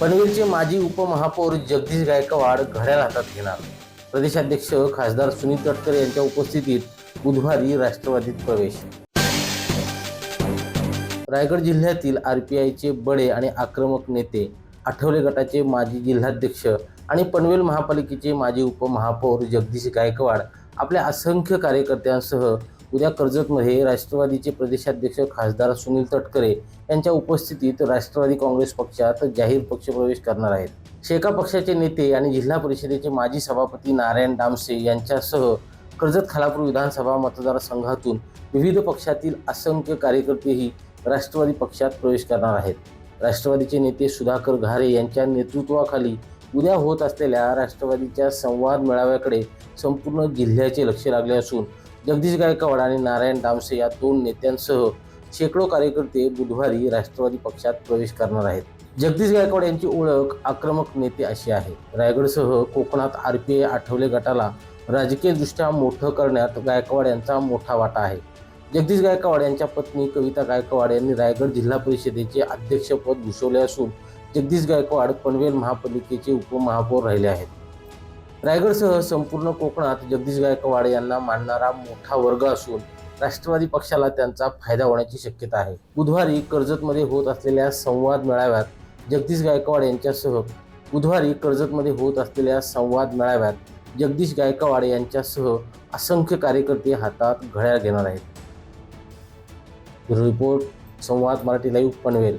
पनवेलचे माजी उपमहापौर जगदीश गायकवाड घड्याळ हातात घेणार. प्रदेशाध्यक्ष खासदार सुनील तटकरे यांच्या उपस्थितीत बुधवारी राष्ट्रवादीत प्रवेश. रायगड जिल्ह्यातील आर पी आयचे बडे आणि आक्रमक नेते आठवले गटाचे माजी जिल्हाध्यक्ष आणि पनवेल महापालिकेचे माजी उपमहापौर जगदीश गायकवाड आपल्या असंख्य कार्यकर्त्यांसह उद्या कर्जतमध्ये राष्ट्रवादीचे प्रदेशाध्यक्ष खासदार सुनील तटकरे यांच्या उपस्थितीत राष्ट्रवादी काँग्रेस पक्षात जाहीर पक्षप्रवेश करणार आहेत. शेका पक्षाचे नेते आणि जिल्हा परिषदेचे माजी सभापती नारायण डामसे यांच्यासह कर्जत खालापूर विधानसभा मतदारसंघातून विविध पक्षातील असंख्य कार्यकर्तेही राष्ट्रवादी पक्षात प्रवेश करणार आहेत. राष्ट्रवादीचे नेते सुधाकर घारे यांच्या नेतृत्वाखाली उद्या होत असलेल्या राष्ट्रवादीच्या संवाद मेळाव्याकडे संपूर्ण जिल्ह्याचे लक्ष लागले असून जगदीश गायकवाड आणि नारायण डामसे या दोन नेत्यांसह शेकडो कार्यकर्ते बुधवारी राष्ट्रवादी पक्षात प्रवेश करणार आहेत. जगदीश गायकवाड यांची ओळख आक्रमक नेते अशी आहे. रायगडसह कोकणात आर पी आय आठवले गटाला राजकीयदृष्ट्या मोठं करण्यात गायकवाड यांचा मोठा वाटा आहे. जगदीश गायकवाड यांच्या पत्नी कविता गायकवाड यांनी रायगड जिल्हा परिषदेचे अध्यक्षपद भूषवले असून जगदीश गायकवाड पनवेल महापालिकेचे उपमहापौर राहिले आहेत. रायगडसह संपूर्ण कोकणात जगदीश गायकवाड यांना मानणारा मोठा वर्ग असून राष्ट्रवादी पक्षाला त्यांचा फायदा होण्याची शक्यता आहे. बुधवारी कर्जतमध्ये होत असलेल्या संवाद मेळाव्यात जगदीश गायकवाड यांच्यासह बुधवारी कर्जतमध्ये होत असलेल्या संवाद मेळाव्यात जगदीश गायकवाड यांच्यासह असंख्य कार्यकर्ते हातात घड्याळ घेणार आहेत. Report Samvad Marathi live Panvel.